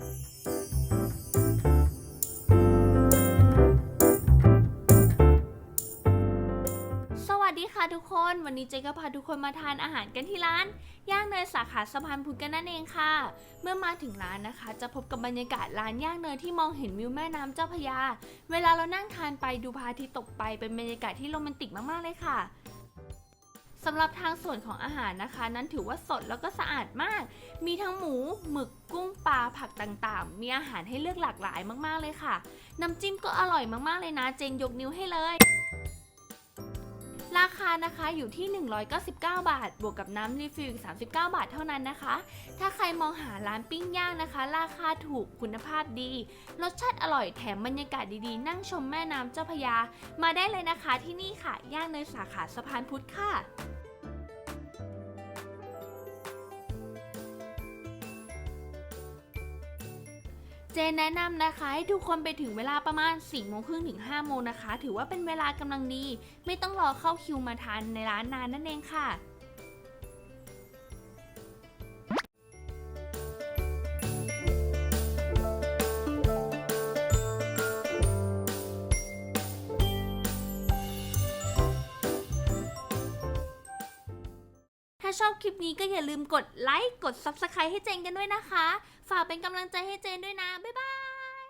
สวัสดีค่ะทุกคน วันนี้เจก็พาทุกคนมาทานอาหารกันที่ร้าน ย่างเนยสาขาสะพานพุทธกันนั่นเองค่ะ เมื่อมาถึงร้านนะคะ จะพบกับบรรยากาศร้านย่างเนยที่มองเห็นวิวแม่น้ำเจ้าพระยา เวลาเรานั่งทานไปดูพระอาทิตย์ตกไปเป็นบรรยากาศที่โรแมนติกมากๆเลยค่ะ สำหรับทางส่วนของอาหารนะคะ นั้นถือว่าสดแล้วก็สะอาดมาก มีทั้งหมู หมึก ปลาผักต่างๆ มีอาหารให้เลือกหลากหลายมากๆเลยค่ะ น้ำจิ้มก็อร่อยมากๆเลยนะ เจงยกนิ้วให้เลย ราคานะคะอยู่ที่ 199 บาท บวกกับน้ำรีฟิลอีก39 บาทเท่านั้นนะคะ ถ้าใครมองหาร้านปิ้งย่างนะคะ ราคาถูกคุณภาพดี รสชาติอร่อยแถมบรรยากาศดีๆ นั่งชมแม่น้ำเจ้าพยา มาได้เลยนะคะที่นี่ค่ะ ย่างเนยสาขาสะพานพุทธค่ะ เจนแนะนำนะคะ ให้ทุกคนไปถึงเวลาประมาณ4โมงครึ่งถึง5โมงนะคะ ถือว่าเป็นเวลากำลังดี ไม่ต้องรอเข้าคิวมาทานในร้านนานนั่นเองค่ะาชอบคลิปนี้ก็อย่าลืมกดไลค์ กด Subscribe ให้เจนกันด้วยนะคะ ฝากเป็นกำลังใจให้เจนด้วยนะ บ๊ายบาย